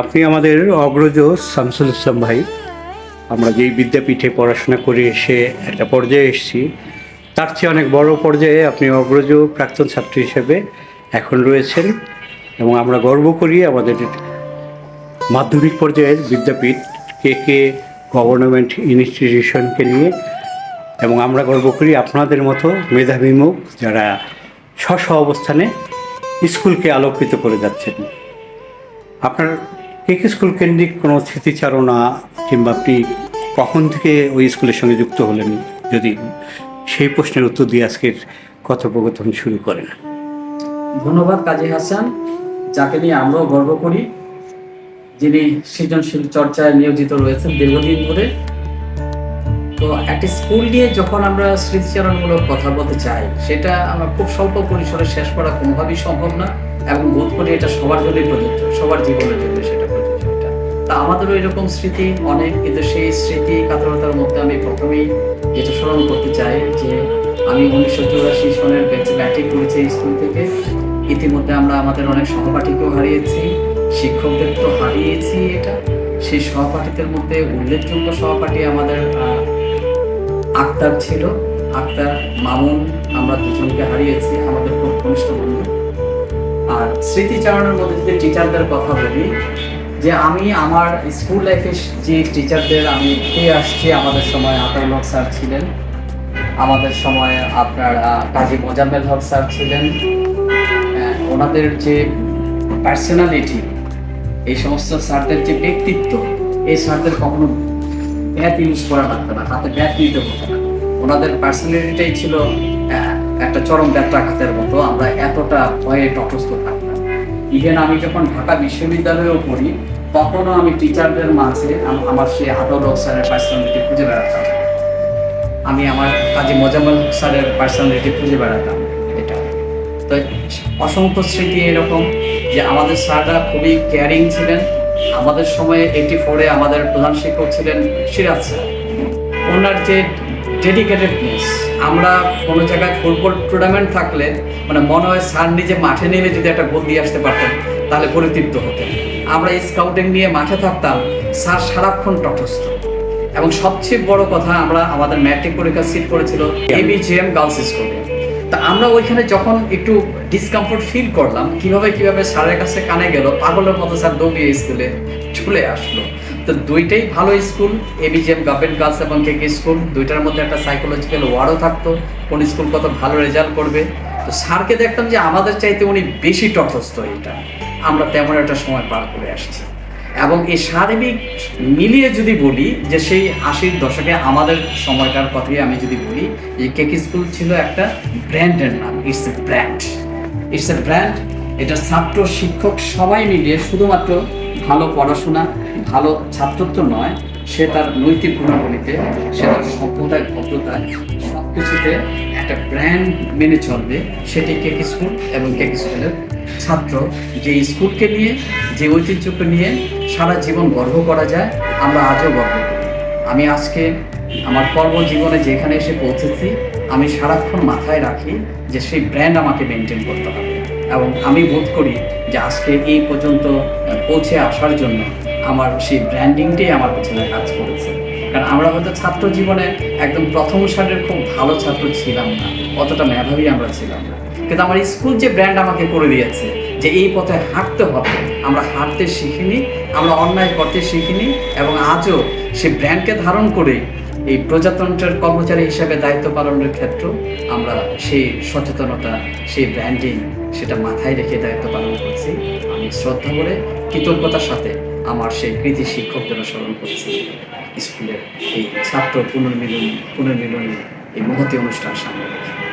আপনি আমাদের অগ্রজ শামসুল ইসলাম ভাই, আমরা যেই বিদ্যাপীঠে পড়াশোনা করে এসে একটা পর্যায়ে এসেছি, তার চেয়ে অনেক বড় পর্যায়ে আপনি অগ্রজ প্রাক্তন ছাত্র হিসেবে এখন রয়েছেন এবং আমরা গর্ব করি আমাদের মাধ্যমিক পর্যায়ের বিদ্যাপীঠ কে কে গভর্নমেন্ট ইনস্টিটিউশনকে নিয়ে এবং আমরা গর্ব করি আপনাদের মতো মেধাবী মুখ যারা স্ব অবস্থানে স্কুলকে আলোকিত করে যাচ্ছেন। আপনার কে স্কুল কেন্দ্রিক কোনো স্মৃতিচারণা কিংবা আপনি কখন থেকে ওই স্কুলের সঙ্গে যুক্ত হলেন যদি সেই প্রশ্নের উত্তর দিয়ে আজকের কথোপকথন শুরু করেন? ধন্যবাদ কাজী হাসান। যাকে নিয়ে আমরাও গর্ব করি, যিনি সৃজনশীল চর্চায় নিয়োজিত রয়েছেন দীর্ঘদিন ধরে। তো একটা স্কুল নিয়ে যখন আমরা স্মৃতিচারণমূলক কথা বলতে চাই, সেটা আমরা খুব স্বল্প পরিসরে শেষ করা কোনোভাবেই সম্ভব না। এবং বোধ করি এটা সবার জন্যই প্রযোজ্য, সবার জীবনের জন্য সেটা প্রযোজ্য এটা। তা আমাদেরও এরকম স্মৃতি, অনেক কিন্তু সেই স্মৃতি কাতরতার মধ্যে আমি প্রথমেই যেটা স্মরণ করতে চাই যে আমি উনিশশো চুরাশি সনের ব্যাচে ব্যাটিং করেছি স্কুল থেকে। ইতিমধ্যে আমরা আমাদের অনেক সহপাঠীকেও হারিয়েছি, শিক্ষকদের তো হারিয়েছি এটা। সেই সহপাঠীদের মধ্যে উল্লেখযোগ্য সহপাঠী আমাদের আক্তার ছিল। আক্তার, মামুন, আমরা দুজনকে হারিয়েছি, আমাদের খুব ঘনিষ্ঠ বন্ধু। আর স্মৃতিচারণের মধ্যে যদি টিচারদের কথা বলি, যে আমি আমার স্কুল লাইফে যে টিচারদের আমি পেয়ে আসছি, আমাদের সময় আতাউল হক স্যার ছিলেন, আমাদের সময় আপনার কাজী মোজাম্মেল হক স্যার ছিলেন ওনাদের যে পার্সোনালিটি এই সমস্ত স্যারদের যে ব্যক্তিত্ব, এই স্যারদের কখনো ব্যাথ ইউজ করা লাগতো না, হাতে ব্যাথ নিতে হতো না। ওনাদের পার্সোনালিটিটাই ছিল একটা চরম ব্যত্রাঘাতের মতো। আমরা ভয়ে তটস্থ থাকতাম ইভেন আমি যখন ঢাকা বিশ্ববিদ্যালয়েও পড়ি, তখনও আমি টিচারদের মাঝে আমার সেই আদর স্যারের পার্সোনালিটি খুঁজে বেড়াতাম। আমি আমার কাজী মোজাম্মেল স্যারের পার্সোনালিটি খুঁজে বেড়াতাম এটা। তো অসংখ্য স্মৃতি এরকম যে আমাদের স্যাররা খুবই কেয়ারিং ছিলেন। আমাদের সময়ে এইটি ফোরে আমাদের প্রধান শিক্ষক ছিলেন সিরাজ স্যার। ওনার যে ডেডিকেটেডনেস আমরা কোনো জায়গায় ফুটবল টুর্নামেন্ট থাকলে মানে মনে হয় স্যার নিজে মাঠে নেমে যদি একটা গোল দিয়ে আসতে পারতেন, তাহলে পরিতৃপ্ত হতেন। আমরা স্কাউটিং নিয়ে মাঠে থাকতাম, স্যার সারাক্ষণ তটস্থ। এবং সবচেয়ে বড় কথা, আমরা আমাদের ম্যাট্রিক পরীক্ষা সিট করেছিল এবিজিএম গার্লস স্কুলে তা আমরা ওইখানে যখন একটু ডিসকমফোর্ট ফিল করলাম, কীভাবে কীভাবে স্যারের কাছে কানে গেল, পাগলের মতো স্যার দৌড়িয়ে স্কুলে চলে আসলো। তো দুইটাই ভালো স্কুল এবিজিএম গভর্নমেন্ট গার্লস এবং কেকে স্কুল দুইটার মধ্যে একটা সাইকোলজিক্যাল ওয়ার্ডও থাকতো, কোন স্কুল কত ভালো রেজাল্ট করবে। তো স্যারকে দেখতাম যে আমাদের চাইতে উনি বেশি তটস্থ এটা আমরা তেমন একটা সময় পার করে আসছি। এবং এই সার্বিক মিলিয়ে যদি বলি যে সেই আশির দশকে আমাদের সময়কার কথাই আমি যদি বলি যে কেক স্কুল ছিল একটা ব্র্যান্ডের নাম it's a brand it's a brand এটা ছাত্র, শিক্ষক সবাই মিলিয়ে শুধুমাত্র ভালো পড়াশোনা, ভালো ছাত্রত্ব নয়, সে তার নৈতিক গুণাবলীতে, সে তার সভ্যতায় ভদ্রতায় সব কিছুতে একটা ব্র্যান্ড মেনে চলবে। সেটি কেক স্কুল এবং কেক স্কুলের ছাত্র। যে স্কুলকে নিয়ে, যে ঐতিহ্যকে নিয়ে সারা জীবন গর্ব করা যায়, আমরা আজও গর্ব করি। আমি আজকে আমার কর্মজীবনে যেখানে এসে পৌঁছেছি, আমি সারাক্ষণ মাথায় রাখি যে সেই ব্র্যান্ড আমাকে মেনটেন করতে হবে। এবং আমি বোধ করি যে আজকে এই পর্যন্ত পৌঁছে আসার জন্য আমার সেই ব্র্যান্ডিংটাই আমার পেছনে কাজ করেছে। কারণ আমরা হয়তো ছাত্র জীবনে একদম প্রথম সারের খুব ভালো ছাত্র ছিলাম না, অতটা মেধাবী আমরা ছিলাম না। কিন্তু আমার স্কুল যে ব্র্যান্ড আমাকে করে দিয়েছে, যে এই পথে হাঁটতে হবে, আমরা হাঁটতে শিখিনি, আমরা অন্যায় করতে শিখিনি, এবং আজও সেই ব্র্যান্ডকে ধারণ করে এই প্রজাতন্ত্রের কর্মচারী হিসাবে দায়িত্ব পালনের ক্ষেত্রে আমরা সেই সচেতনতা, সেই ব্র্যান্ডিং সেটা মাথায় রেখে দায়িত্ব পালন করছি। আমি শ্রদ্ধা করে কৃতজ্ঞতার সাথে আমার সেই কৃতি শিক্ষকদের স্মরণ করছি। স্কুলের এই ছাত্র পুনর্মিলন পুনর্মিলনী এই মহতি অনুষ্ঠান সামনে রেখে।